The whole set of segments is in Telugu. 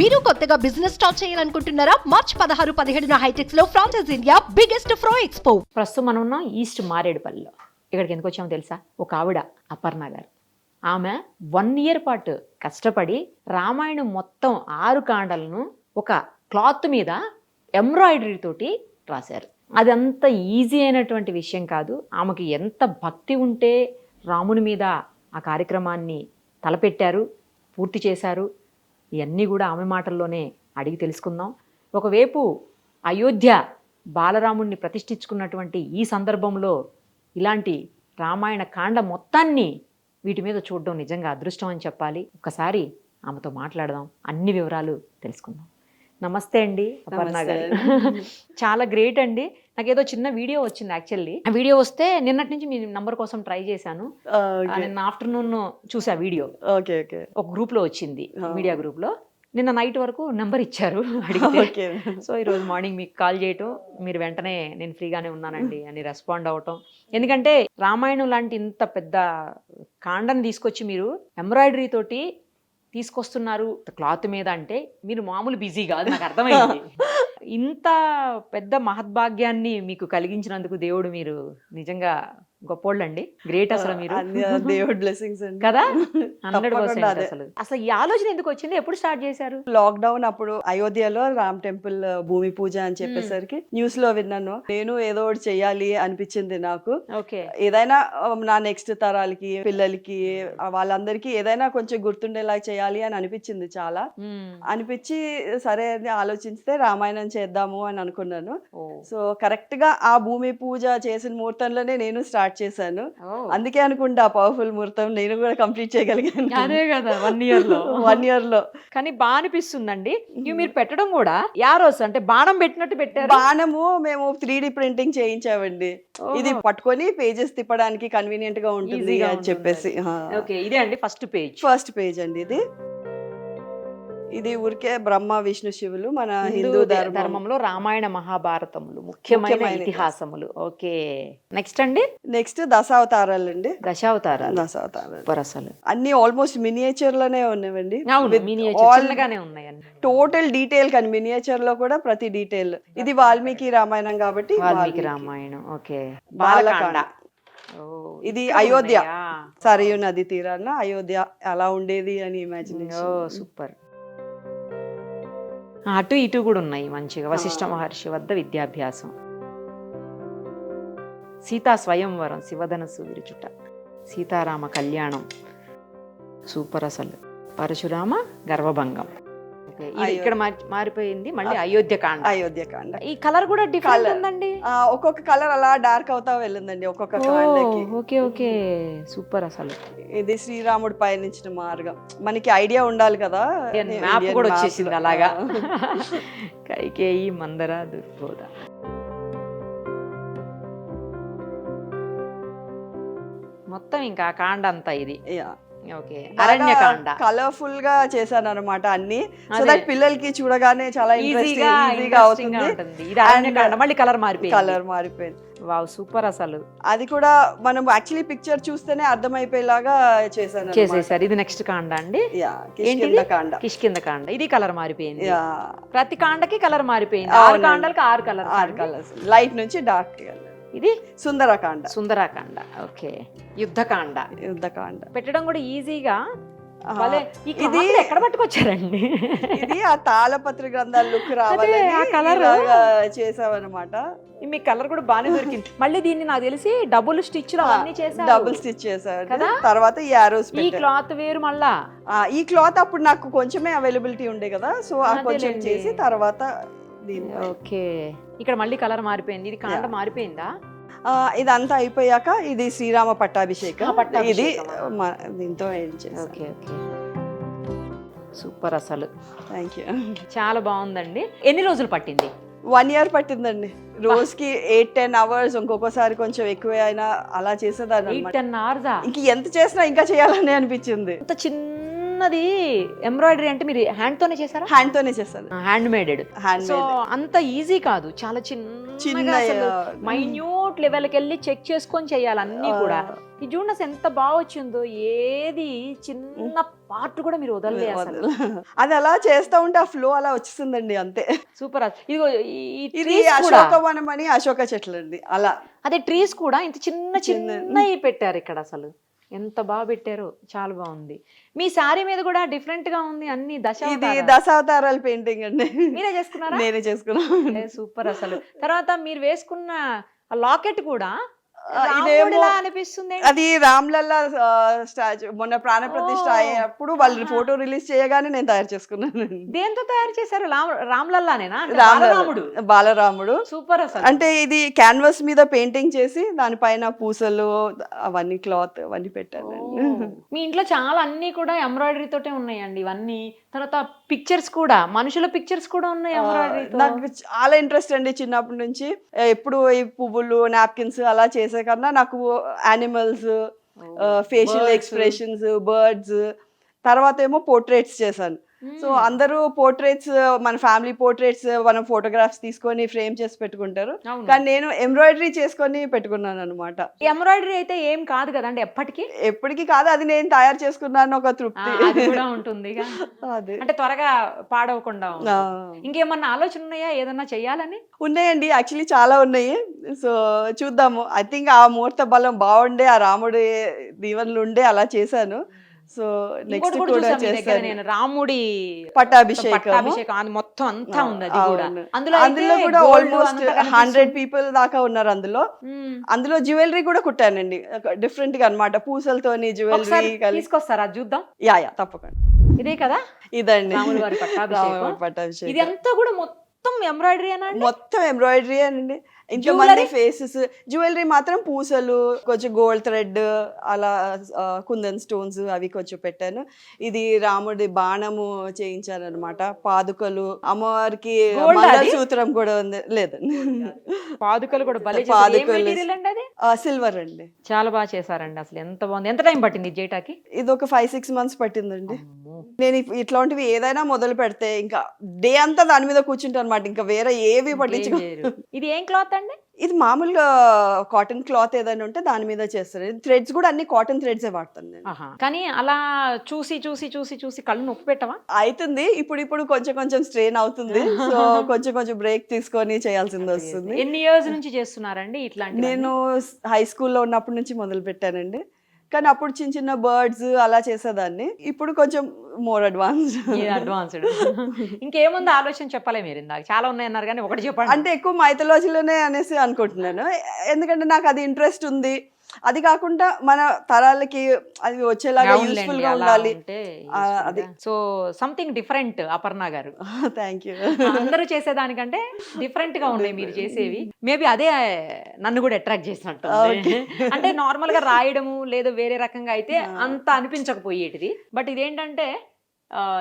మీరు కొత్తగా బిజినెస్ స్టార్ట్ చేయాలనుకుంటున్నారా? మార్చ్ పదహారు పదిహేడున హైటెక్స్లో ఫ్రాన్సెస్ ఇండియా బిగ్గెస్ట్ ఫ్రో ఎక్స్పో ప్రస్తుతం మనం ఉన్నాం ఈస్ట్ మారేడుపల్లిలో. ఇక్కడికి ఎందుకు వచ్చామో తెలుసా? ఒక ఆవిడ అపర్ణ గారు. ఆమె వన్ ఇయర్ పాటు కష్టపడి రామాయణం మొత్తం ఆరు కాండలను ఒక క్లాత్ మీద ఎంబ్రాయిడరీ తోటి రాశారు. అది అంత ఈజీ అయినటువంటి విషయం కాదు. ఆమెకి ఎంత భక్తి ఉంటే రాముని మీద ఆ కార్యక్రమాన్ని తలపెట్టారు పూర్తి చేశారు. ఇవన్నీ కూడా ఆమె మాటల్లోనే అడిగి తెలుసుకుందాం. ఒకవైపు అయోధ్య బాలరాముణ్ణి ప్రతిష్ఠించుకున్నటువంటి ఈ సందర్భంలో ఇలాంటి రామాయణ కాండ మొత్తాన్ని వీటి మీద చూడడం నిజంగా అదృష్టం అని చెప్పాలి. ఒకసారి ఆమెతో మాట్లాడదాం. అన్ని వివరాలు తెలుసుకుందాం. నమస్తే అండి అపర్ణ గారు. చాలా గ్రేట్ అండి. నాకు ఏదో చిన్న వీడియో వచ్చింది యాక్చువల్లీ. ఆ వీడియో వస్తే నిన్నటి నుంచి మీ నంబర్ కోసం ట్రై చేశాను. నిన్న ఆఫ్టర్నూన్ చూసా వీడియో. Okay okay. ఒక గ్రూప్లో వచ్చింది మీడియా గ్రూప్లో. నిన్న నైట్ వరకు నెంబర్ ఇచ్చారు అడిగితే. సో ఈరోజు మార్నింగ్ మీకు కాల్ చేయటం మీరు వెంటనే నేను ఫ్రీగానే ఉన్నానండి అని రెస్పాండ్ అవటం. ఎందుకంటే రామాయణం లాంటి ఇంత పెద్ద కాండని తీసుకొచ్చి మీరు ఎంబ్రాయిడరీ తోటి తీసుకొస్తున్నారు క్లాత్ మీద అంటే మీరు మామూలు బిజీ కాదు నాకు అర్థమైంది. ఇంత పెద్ద మహద్భాగ్యాన్ని మీకు కలిగించినందుకు దేవుడు మీరు నిజంగా గొప్పోళ్ళండి. గ్రేట్ అసలు మీరు. దేవుడి బ్లెస్సింగ్స్ అండి. కదా? హండ్రెడ్. అసలు. అసలు ఈ ఆలోచన ఎందుకు వచ్చింది? ఎప్పుడు స్టార్ట్ చేశారు? లాక్డౌన్ అప్పుడు అయోధ్యలో రామ్ టెంపుల్ భూమి పూజ అని చెప్పేసరికి న్యూస్లో విన్నాను. నేను ఏదో ఒకటి చెయ్యాలి అనిపించింది నాకు. ఓకే. ఏదైనా నా నెక్స్ట్ తరాలకి పిల్లలకి వాళ్ళందరికీ ఏదైనా కొంచెం గుర్తుండేలా చేయాలి అని అనిపించింది చాలా. అనిపించి సరే అని ఆలోచిస్తే రామాయణం చేద్దాము అని అనుకున్నాను. సో కరెక్ట్గా ఆ భూమి పూజ చేసిన ముహూర్తంలోనే నేను స్టార్ట్ చేశాను. అందుకే అనుకుంటా ఆ పవర్ఫుల్ ముహూర్తం నేను కూడా కంప్లీట్ చేయగలిగాను. అదే కదా వన్ ఇయర్లో వన్ ఇయర్లో కానీ బాగా అనిపిస్తుందండి. ఇవి మీరు పెట్టడం కూడా యారోస్ అంటే బాణం పెట్టినట్టు పెట్టారు. బాణము మేము త్రీ డి ప్రింటింగ్ చేయించామండి. ఇది పట్టుకొని పేజెస్ తిప్పడానికి కన్వీనియంట్గా ఉంటుంది అని. చెప్పేసి ఓకే ఇదే అండి ఫస్ట్ పేజ్ ఫస్ట్ పేజ్ అండి ఇది. ఇది ఊరికే బ్రహ్మ విష్ణు శివులు మన హిందూ ధర్మంలో రామాయణ మహాభారతములు ముఖ్యమైన ఇతిహాసములు. ఓకే. నెక్స్ట్ అండి? నెక్స్ట్ దశావతారాలు అండి. దశావతారాలు. దశావతారాలు. అన్ని ఆల్మోస్ట్ మినియేచర్లోనే ఉన్నవండి. అవును miniature, చిన్నగానే ఉన్నాయి అన్ని టోటల్ డీటెయిల్ కానీ మినియేచర్లో కూడా ప్రతి డీటెయిల్. ఇది వాల్మీకి రామాయణం కాబట్టి వాల్మీకి. రామాయణం ఓకే. బాలకాండ. ఇది అయోధ్య. సరయు నది తీరాన అయోధ్య అలా ఉండేది అని ఇమాజినేషన్ సూపర్. అటు ఇటు కూడా ఉన్నాయి మంచిగా. వశిష్ఠ మహర్షి వద్ద విద్యాభ్యాసం. సీతా స్వయంవరం శివధనస్సు విరుచుట. సీతారామ కళ్యాణం. సూపర్ అసలు. పరశురామ గర్వభంగం. ఓకే, ఇది ఇక్కడ మారి- మారిపోయింది. మళ్ళీ అయోధ్య కాండ అయోధ్య కాండ ఈ కలర్ కూడా డిఫరెంట్. ఉందండి? ఒక్కొక్క కలర్ అలా డార్క్ అవుతా వెళ్ళిందండి ఒక్కొక్క కాండకి. Okay okay. సూపర్ అసలు. ఇది శ్రీరాముడు పయనించిన మార్గం. మనకి ఐడియా ఉండాలి కదా. మ్యాప్ కూడా వచ్చేసింది. అలాగా. కైకేయి మందర దుర్బోధ. మొత్తం ఇంకా కాండ అంతా ఇది అరణ్యకాండ కలర్ఫుల్గా చేశాను అనమాట అన్ని. సో. దట్ పిల్లలకి చూడగానే చాలా ఈజీగా ఈజీగా అవుతుంది. ఉంటుంది. ఇది అరణ్యకాండ. మళ్ళీ కలర్ మారిపోయింది. కలర్ మారిపోయింది. వావ్ సూపర్ అసలు. అది కూడా మనం యాక్చువల్లీ పిక్చర్ చూస్తేనే అర్థమైపోయేలాగా చేశాను చేసేసారు. ఇది నెక్స్ట్ కాండ అండి? కిష్కింద కాండ. కిష్కింద కాండ. ఇది కలర్ మారిపోయింది. ప్రతి కాండకి కలర్ మారిపోయింది. ఆరు. కాండలకి ఆరు కలర్ ఆరు కలర్స్ లైట్ నుంచి డార్క్ కలర్ ఇది సుందరకాండ. సుందరాకాండ ఓకే. యుద్ధకాండ. యుద్ధకాండ. పెట్టడం కూడా ఈజీగా. ఇది- ఎక్కడ పట్టుకొచ్చారండి? ఇది ఆ తాళపత్ర గ్రంథాల లుక్ రావాలని ఆ. ఇలాగా చేసామన్నమాట మీ కలర్ కూడా బాగానే దొరికింది. మళ్ళీ దీన్ని నాకు తెలిసి డబుల్ స్టిచ్ అవన్నీ చేశారు. డబుల్ స్టిచ్ కదా? తర్వాత ఈ ఆరోస్ ఈ క్లాత్ వేరు మళ్ళా? ఈ క్లాత్ అప్పుడు నాకు కొంచెమే అవైలబిలిటీ ఉండే కదా సో ఆ కొంచెం. చేసి తర్వాత ఓకే. ఇక్కడ మళ్ళీ కలర్ మారిపోయింది. ఇది కాండ మారిపోయిందా? ఇదంతా అయిపోయాక ఇది శ్రీరామ పట్టాభిషేకం. ఇది దీంతో ఓకే ఓకే. సూపర్ అసలు. థ్యాంక్ యూ చాలా బాగుందండి. ఎన్ని రోజులు పట్టింది? వన్ ఇయర్ పట్టిందండి. రోజుకి ఎయిట్ టెన్ అవర్స్ ఇంకొకసారి కొంచెం ఎక్కువే అయినా అలా చేసేదాన్ని టెన్ అవర్స్ ఇంక ఎంత చేసినా ఇంకా చేయాలని అనిపించింది. అంత చిన్న ఉన్నది ఎంబ్రాయిడరీ అంటే మీరు హ్యాండ్ తోనే చేశారా? హ్యాండ్ తోనే చేస్తాను హ్యాండ్ మేడెడ్ సో అంత ఈజీ కాదు. చాలా చిన్న చిన్న మైన్యూట్ లెవెల్కి వెళ్ళి చెక్ చేసుకొని చేయాలి అన్ని కూడా. ఈ చూడండి అసలు ఎంత బాగా వచ్చిందో ఏది చిన్న పార్ట్ కూడా మీరు వదలలే అసలు. అది అలా చేస్తా ఉంటే ఆ ఫ్లో అలా వచ్చేస్తుందండి అంతే. సూపర్ ఇదిగో ఇది అశోకవనం అని అశోక చెట్లు అండి అలా. అదే ట్రీస్ కూడా ఇంత చిన్న చిన్న- చిన్నవి పెట్టారు ఇక్కడ అసలు. ఎంత బాగా పెట్టారో చాలా బాగుంది. మీ శారీ మీద కూడా డిఫరెంట్గా ఉంది అన్ని దశ ఇది దశావతారాల. పెయింటింగ్ అండి. మీరే చేసుకున్నారా? నేనే చేసుకున్నాను. సూపర్ అసలు. తర్వాత మీరు వేసుకున్న లాకెట్ కూడా ఇదేమో అనిపిస్తుంది అది రామ్లల్లా స్టాచ్యూ మొన్న ప్రాణ ప్రతిష్ఠ ఓ. అయ్యేప్పుడు వాళ్ళు. ఫోటో రిలీజ్ చేయగానే నేను తయారు చేసుకున్నాను. దేంతో తయారు చేశారు? రామ్ రామ్లల్లానేనా? అంటే రాముడు బాలరాముడు. సూపర్ అసలు. అంటే ఇది క్యాన్వాస్ మీద పెయింటింగ్ చేసి దానిపైన పూసలు అవన్నీ క్లాత్ అవన్నీ పెట్టాను. మీ ఇంట్లో చాలా అన్ని కూడా ఎంబ్రాయిడరీ తోటే ఉన్నాయండి ఇవన్నీ. తర్వాత పిక్చర్స్ కూడా మనుషుల పిక్చర్స్ కూడా ఉన్నాయి ఎంబ్రాయిడరీ నాకు చాలా ఇంట్రెస్ట్ అండి చిన్నప్పటి నుంచి. ఎప్పుడు ఈ పువ్వులు నాప్కిన్స్ అలా చేసే కన్నా నాకు యానిమల్స్ ఫేషియల్. ఎక్స్ప్రెషన్స్ బర్డ్స్ తర్వాత ఏమో పోర్ట్రేట్స్ చేశాను సో అందరూ పోర్ట్రేట్స్ మన ఫ్యామిలీ పోర్ట్రేట్స్ మనం ఫోటోగ్రాఫ్స్ తీసుకొని ఫ్రేమ్ చేసి పెట్టుకుంటారు. కానీ నేను ఎంబ్రాయిడరీ చేసుకొని పెట్టుకున్నాను అనమాట ఎంబ్రాయిడరీ అయితే ఏం కాదు కదండి ఎప్పటికీ? ఎప్పటికీ కాదు అది నేను తయారు చేసుకున్నాను ఒక తృప్తి. కూడా ఉంటుంది అంటే త్వరగా పాడవకుండా. ఇంకేమన్నా ఆలోచన ఉన్నాయా? ఏదన్నా చెయ్యాలని? ఉన్నాయండి యాక్చువల్లీ చాలా ఉన్నాయి. సో చూద్దాము. ఐ థింక్ ఆ ముహూర్త బలం బాగుండే ఆ రాముడి దీవెనలు ఉండే అలా చేశాను. సో నెక్స్ట్ కూడా చేస్తాను. నేను రాముడి పట్టాభిషేకం పట్టాభిషేకం అది మొత్తం అంతా ఉంది అది కూడా. అవును. అందులో అందులో కూడా ఆల్మోస్ట్. హండ్రెడ్ పీపుల్ దాకా ఉన్నారు అందులో. అందులో జ్యువెలరీ కూడా కుట్టానండి. డిఫరెంట్గా అనమాట పూసలతోని జ్యువెలరీ తీసుకొస్తారా? చూద్దాం. యా యా తప్పకుండా. ఇదే కదా? ఇదండి. పట్టాభిషేకం. ఇది అంతా కూడా మొత్తం ఎంబ్రాయిడరీ? మొత్తం ఎంబ్రాయిడరీ అండి. ఇంతమంది? ఫేసెస్ జ్యువెలరీ మాత్రం పూసలు కొంచెం గోల్డ్ థ్రెడ్ అలా కుందన్ స్టోన్స్ అవి కొంచెం పెట్టాను. ఇది రాముడి బాణము చేయించాను అనమాట పాదుకలు అమ్మవారికి? సూత్రం కూడా ఉంది. లేదండి పాదుకలు కూడా పాదుకలు. సిల్వర్ అండి చాలా బాగా చేశారండి అసలు. ఎంత బాగుంది. ఎంత టైం పట్టింది చేయటానికి? ఇది ఒక ఫైవ్ సిక్స్ మంత్స్ పట్టిందండి. నేను ఇట్లాంటివి ఏదైనా మొదలు పెడితే ఇంకా డే అంతా దాని మీద కూర్చుంటాను అనమాట ఇంకా వేరే ఏవి చేయరు. ఇది ఏం క్లాత్ అండి ఇది మామూలుగా కాటన్ క్లాత్ ఏదైనా ఉంటే దాని మీద చేస్తారు. థ్రెడ్స్ కూడా అన్ని కాటన్ థ్రెడ్స్ వాడతాను నేను. కానీ అలా చూసి చూసి చూసి చూసి కళ్ళు నొప్పి పెట్టవా? అవుతుంది ఇప్పుడు ఇప్పుడు కొంచెం కొంచెం స్ట్రెయిన్ అవుతుంది. సో కొంచెం కొంచెం బ్రేక్ తీసుకొని చేయాల్సింది వస్తుంది. ఎన్ని ఇయర్స్ నుంచి చేస్తున్నారండి ఇట్లాంటి నేను హై స్కూల్లో ఉన్నప్పటి నుంచి మొదలు పెట్టానండి కానీ అప్పుడు చిన్న చిన్న బర్డ్స్ అలా చేసేదాన్ని. ఇప్పుడు కొంచెం మోర్ అడ్వాన్స్ అడ్వాన్స్డ్ ఇంకేముంది ఆలోచన చెప్పలే మీరు ఇందాక. చాలా ఉన్నాయన్నారు కానీ ఒకటి చెప్పండి. అంటే ఎక్కువ మైథలాజీలోనే అనేసి అనుకుంటున్నాను. ఎందుకంటే నాకు అది ఇంట్రెస్ట్ ఉంది. అది కాకుండా మన తరాలకి అది వచ్చేలాగా యూస్ఫుల్గా ఉండాలి. అది. సో సంథింగ్ డిఫరెంట్ అపర్ణ గారు. థ్యాంక్ యూ అందరూ చేసేదానికంటే డిఫరెంట్గా ఉన్నాయి మీరు చేసేవి. మేబీ అదే నన్ను కూడా అట్రాక్ట్ చేసినట్టు. అంటే నార్మల్గా రాయడము లేదా వేరే రకంగా అయితే అంత అనిపించకపోయేటిది. బట్ ఇదేంటంటే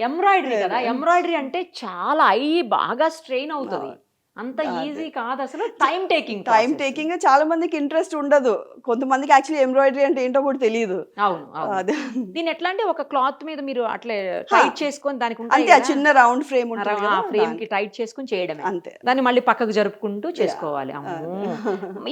ఎంబ్రాయిడరీ కదా ఎంబ్రాయిడరీ అంటే చాలా అయ్యి బాగా స్ట్రెయిన్ అవుతుంది. అంత. ఈజీ కాదు అసలు టైం టేకింగ్ టైం టేకింగ్ చాలా మందికి ఇంట్రెస్ట్ ఉండదు. కొంతమందికి యాక్చువల్లీ ఎంబ్రాయిడరీ అంటే ఏంటో కూడా తెలియదు. అవును దీని ఎట్లా అంటే ఒక క్లాత్ మీద మీరు అట్లే టైట్ చేసుకొని దానికి అంతే చిన్న రౌండ్ ఫ్రేమ్ ఉంటుంది ఆ ఫ్రేమ్కి టైట్ చేసుకొని చేయడమే. అంతే. దాన్ని మళ్ళీ పక్కకు జరుపుకుంటూ చేసుకోవాలి. అమ్మో.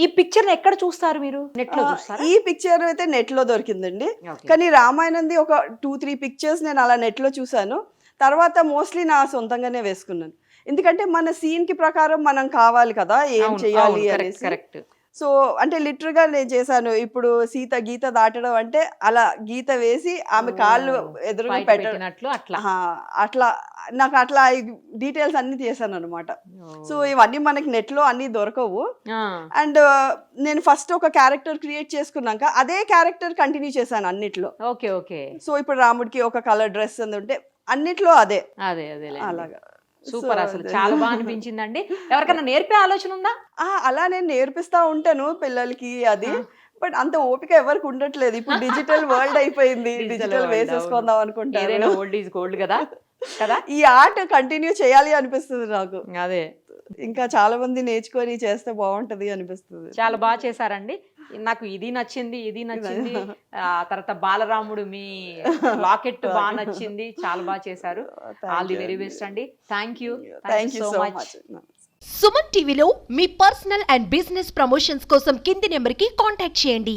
ఈ పిక్చర్ ఎక్కడ చూస్తారు మీరు? నెట్లో చూస్తారా? ఈ పిక్చర్ అయితే నెట్లో దొరికిందండి. కానీ రామాయణంది ఒక టూ త్రీ పిక్చర్స్ నేను అలా నెట్లో చూసాను తర్వాత మోస్ట్లీ నా సొంతంగానే వేసుకున్నాను. ఎందుకంటే మన సీన్కి ప్రకారం మనం కావాలి కదా ఏం చేయాలి అనేసి. correct. సో అంటే లిటరల్గా నేను చేశాను ఇప్పుడు సీత గీత దాటడం అంటే అలా గీత వేసి ఆమె కాళ్ళు ఎదురుగా పెట్టడం. పెట్టినట్లు అట్లా. అట్లా నాకు అట్లా డీటెయిల్స్ అన్ని చేశాను అనమాట సో ఇవన్నీ మనకి నెట్లో అన్ని దొరకవు. అండ్ నేను ఫస్ట్ ఒక క్యారెక్టర్ క్రియేట్ చేసుకున్నాక అదే క్యారెక్టర్ కంటిన్యూ చేశాను అన్నిట్లో. Okay okay. సో ఇప్పుడు రాముడికి ఒక కలర్ డ్రెస్ ఉంటే అన్నిట్లో అదే. అదే అదే అలాగా. సూపర్ అసలు. చాలా బాగా అనిపించిందండి. ఎవరికైనా నేర్పే ఆలోచన ఉందా? ఆ, అలా నేను నేర్పిస్తా ఉంటాను పిల్లలకి అది. బట్ అంత ఓపిక ఎవరికి ఉండట్లేదు. ఇప్పుడు డిజిటల్ వరల్డ్ అయిపోయింది. డిజిటల్ వేసేసుకుందాం అనుకుంటాను ఓల్డ్ ఈజ్ గోల్డ్ కదా? కదా? ఈ ఆర్ట్ కంటిన్యూ చేయాలి అనిపిస్తుంది నాకు. అదే. ఇంకా చాలా మంది నేర్చుకొని చేస్తే బాగుంటది అనిపిస్తుంది. చాలా బాగా చేశారండి. నాకు ఇది నచ్చింది ఇది నచ్చింది. ఆ తర్వాత బాలరాముడు మీ లాకెట్ బాగా నచ్చింది. చాలా బాగా చేశారు. ఆల్ ది వెరీ బెస్ట్ అండి. Thank you thank you so much Suman టీవీలో మీ పర్సనల్ అండ్ బిజినెస్ ప్రమోషన్స్ కోసం కింది నెంబర్కి కాంటాక్ట్ చేయండి.